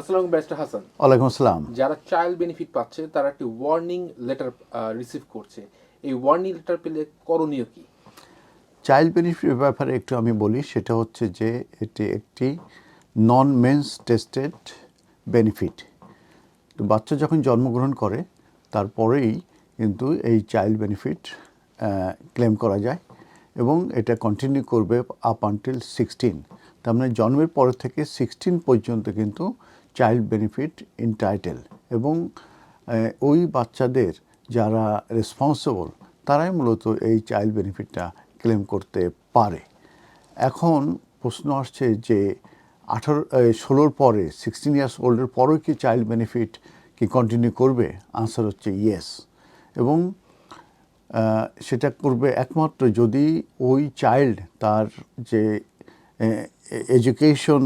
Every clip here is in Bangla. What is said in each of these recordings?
আসসালামু ব্যারিস্টার হাসান। ওয়ালাইকুম আসসালাম। যারা চাইল্ড বেনিফিট পাচ্ছে তারা একটি ওয়ার্নিং লেটার রিসিভ করছে। এই ওয়ার্নিং লেটার পেলে করণীয় কি? চাইল্ড বেনিফিটের ব্যাপারে একটু আমি বলি সেটা হচ্ছে যে এটি একটি নন মেন্স টেস্টেড বেনিফিট তো বাচ্চা যখন জন্মগ্রহণ করে তারপরেই কিন্তু এই চাইল্ড বেনিফিট ক্লেম করা যায় এবং এটা কন্টিনিউ করবে আপ আনটিল সিক্সটিন তার মানে জন্মের পর থেকে সিক্সটিন পর্যন্ত কিন্তু চাইল্ড বেনিফিট ইনটাইটেল এবং ওই বাচ্চাদের যারা রেসপন্সিবল তারাই মূলত এই চাইল্ড বেনিফিটটা ক্লেম করতে পারে। এখন প্রশ্ন আসছে যে, আঠারো ষোলোর পরে সিক্সটিন ইয়ার্স ওল্ডের পরেও কি চাইল্ড বেনিফিট কি কন্টিনিউ করবে? আনসার হচ্ছে ইয়েস এবং সেটা করবে একমাত্র যদি ওই চাইল্ড তার যে এডুকেশন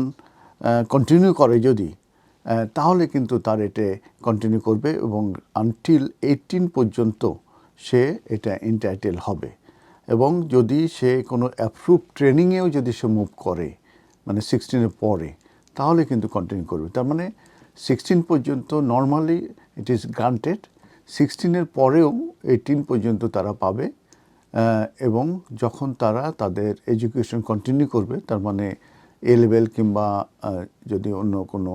কন্টিনিউ করে যদি তাহলে কিন্তু তার এটা কন্টিনিউ করবে এবং আনটিল এইটিন পর্যন্ত সে এটা ইন্টাইটেল হবে। এবং যদি সে কোনো অ্যাপ্রুভ ট্রেনিংয়েও যদি সে মুভ করে মানে সিক্সটিনের পরে, তাহলে কিন্তু কন্টিনিউ করবে। তার মানে সিক্সটিন পর্যন্ত নর্মালি ইট ইজ গ্রান্টেড সিক্সটিনের পরেও এইটিন পর্যন্ত তারা পাবে এবং যখন তারা তাদের এডুকেশন কন্টিনিউ করবে, তার মানে এ লেভেল কিংবা যদি অন্য কোনো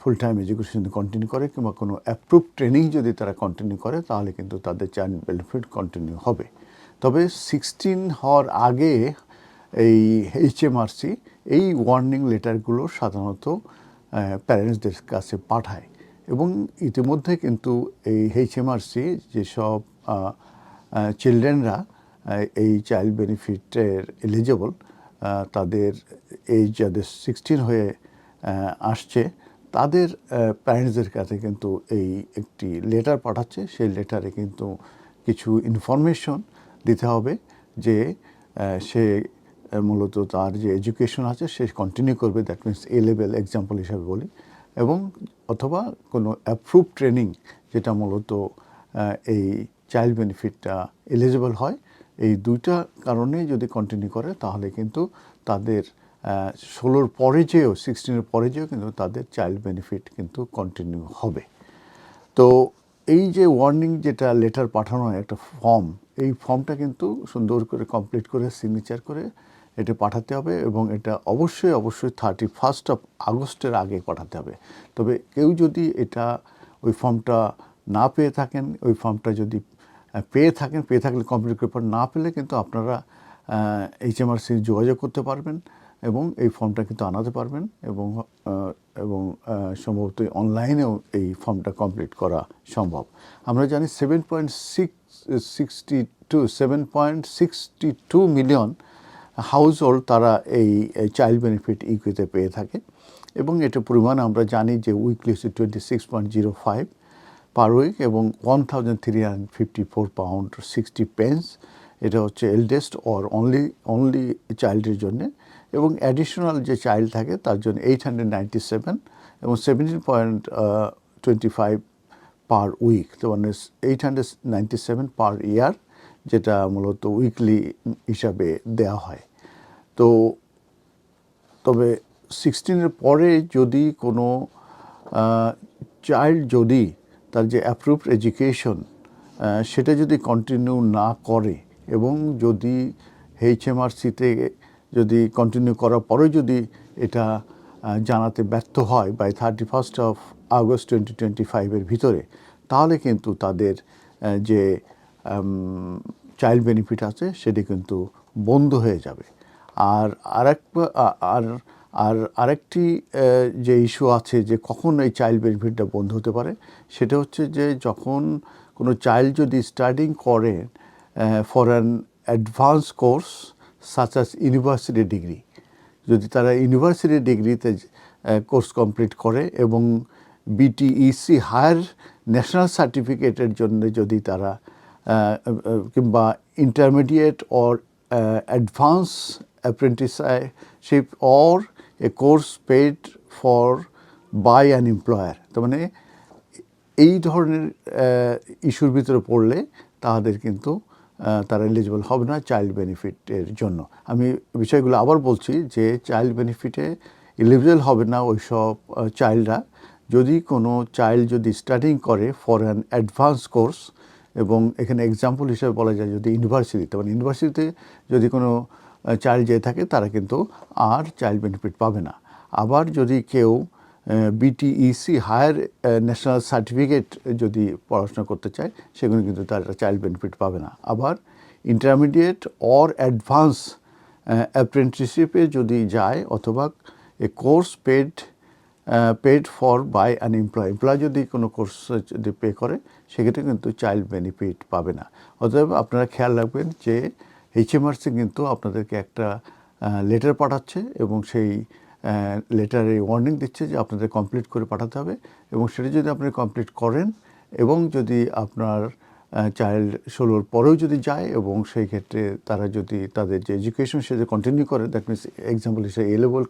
ফুল টাইম এডুকেশন কন্টিনিউ করে কিংবা কোনো অ্যাপ্রুভ ট্রেনিং যদি তারা কন্টিনিউ করে, তাহলে কিন্তু তাদের চাইল্ড বেনিফিট কন্টিনিউ হবে। তবে সিক্সটিন হওয়ার আগে এই এইচএমআরসি এই ওয়ার্নিং লেটারগুলো সাধারণত প্যারেন্টসদের কাছে পাঠায়। এবং ইতিমধ্যে কিন্তু এই এইচএমআরসি যেসব চিলড্রেনরা এই চাইল্ড বেনিফিটের এলিজেবল তাদের এই যাদের সিক্সটিন হয়ে আসছে। তাদের প্যারেন্টসদের কাছে কিন্তু এই একটি লেটার পাঠাচ্ছে। সেই লেটারে কিন্তু কিছু ইনফরমেশন দিতে হবে যে সে মূলত তার যে এডুকেশন আছে, সে কন্টিনিউ করবে। That means A level example হিসাবে বলি। এবং অথবা কোনো অ্যাপ্রুভ ট্রেনিং যেটা মূলত এই চাইল্ড বেনিফিটটা এলিজিবল হয়, এই দুইটা কারণে যদি কন্টিনিউ করে, তাহলে কিন্তু তাদের ষোলোর পরে যেও সিক্সটিনের পরে যেও, কিন্তু তাদের চাইল্ড বেনিফিট কিন্তু কন্টিনিউ হবে। তো এই যে ওয়ার্নিং যেটা লেটার পাঠানো হয়, একটা ফর্ম এই ফর্মটা কিন্তু সুন্দর করে কমপ্লিট করে সিগনেচার করে এটা পাঠাতে হবে এবং এটা অবশ্যই অবশ্যই থার্টি ফার্স্ট অফ আগস্টের আগে পাঠাতে হবে। তবে কেউ যদি এটা, ওই ফর্মটা না পেয়ে থাকেন, ওই ফর্মটা যদি পেয়ে থাকেন, পেয়ে থাকলে কমপ্লিট পেপার না পেলে কিন্তু আপনারা এইচএমআরসি যোগাযোগ করতে পারবেন। এবং এই ফর্মটা কিন্তু আনাতে পারবেন এবং এবং সম্ভবত অনলাইনেও এই ফর্মটা কমপ্লিট করা সম্ভব। আমরা জানি seven point six sixty two seven point sixty two million household তারা এই চাইল্ড বেনিফিট ইকুইতে পেয়ে থাকে এবং এটার পরিমাণ আমরা জানি যে উইকলি হচ্ছে twenty six point zero five per week এবং one thousand three hundred fifty four pound sixty pence এটা হচ্ছে এলডেস্ট অর অনলি অনলি চাইল্ডের জন্যে। এবং অ্যাডিশনাল যে চাইল্ড থাকে, তার জন্য এইট হান্ড্রেড নাইনটি সেভেন এবং seventeen point twenty five per week তো মানে eight hundred ninety seven per year যেটা মূলত উইকলি হিসাবে দেওয়া হয়। তো তবে সিক্সটিনের পরে যদি কোনো চাইল্ড যদি তার যে অ্যাপ্রুভড এডুকেশন সেটা যদি কন্টিনিউ না করে এবং যদি এইচএমআরসিতে যদি কন্টিনিউ করার পরে যদি এটা জানাতে ব্যর্থ হয় by thirty first of August twenty twenty ফাইভের ভিতরে, তাহলে কিন্তু তাদের যে চাইল্ড বেনিফিট আছে সেটি কিন্তু বন্ধ হয়ে যাবে। আর আরেক আর আর আরেকটি যে ইস্যু আছে যে কখন এই চাইল্ড বেনিফিটটা বন্ধ হতে পারে, সেটা হচ্ছে যে যখন কোনো চাইল্ড যদি স্টাডিং করে for an advance course such as university degree যদি তারা ইউনিভার্সিটি ডিগ্রিতে কোর্স কমপ্লিট করে এবং বিটিইসি হায়ার ন্যাশনাল সার্টিফিকেটের জন্য যদি তারা কিংবা intermediate or advance apprenticeship or a course paid for by an employer তার মানে এই ধরনের ইস্যুর ভিতরে পড়লে তাদের কিন্তু তারা এলিজিবল হবে না চাইল্ড বেনিফিটের জন্য। আমি বিষয়গুলো আবার বলছি যে চাইল্ড বেনিফিটে এলিজিবল হবে না ওই সব চাইল্ডরা যদি কোনো চাইল্ড যদি স্টাডিং করে ফর অ্যান অ্যাডভান্স কোর্স এবং এখানে এক্সাম্পল হিসেবে বলা যায় যদি ইউনিভার্সিটিতে মানে ইউনিভার্সিটিতে যদি কোনো চাইল্ড যেয়ে থাকে তারা কিন্তু আর চাইল্ড বেনিফিট পাবে না। আবার যদি কেউ বিটিইসি হায়ার ন্যাশনাল সার্টিফিকেট যদি পড়াশোনা করতে চায়, সেগুলো কিন্তু তারা চাইল্ড বেনিফিট পাবে না। আবার ইন্টারমিডিয়েট অর অ্যাডভান্স অ্যাপ্রেন্টিসশিপে যদি যায় অথবা a course paid paid for by an employ employ যদি কোনো কোর্স যদি পে করে, সেক্ষেত্রে কিন্তু চাইল্ড বেনিফিট পাবে না। অতএব আপনারা খেয়াল রাখবেন যে এইচএমআরসি কিন্তু আপনাদেরকে একটা লেটার পাঠাচ্ছে এবং সেই লেটারে ওয়ার্নিং দিচ্ছে যে আপনাদের কমপ্লিট করে পাঠাতে হবে এবং সেটা যদি আপনি কমপ্লিট করেন এবং যদি আপনার চাইল্ড ষোলোর পরেও যদি যায় এবং সেই ক্ষেত্রে তারা যদি তাদের যে এডুকেশন সে কন্টিনিউ করে দ্যাট মিনস এক্সাম্পল হিসেবে এ লেভেল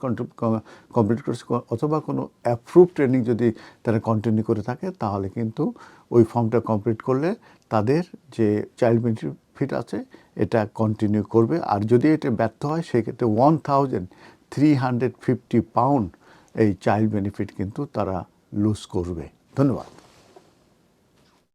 কমপ্লিট করছে অথবা কোনো অ্যাপ্রুভ ট্রেনিং যদি তারা কন্টিনিউ করে থাকে, তাহলে কিন্তু ওই ফর্মটা কমপ্লিট করলে তাদের যে চাইল্ড বেনিফিট আছে, এটা কন্টিনিউ করবে। আর যদি এটা ব্যর্থ হয় সেক্ষেত্রে one thousand three hundred fifty pound এই চাইল্ড বেনিফিট কিন্তু তারা লুজ করবে। ধন্যবাদ।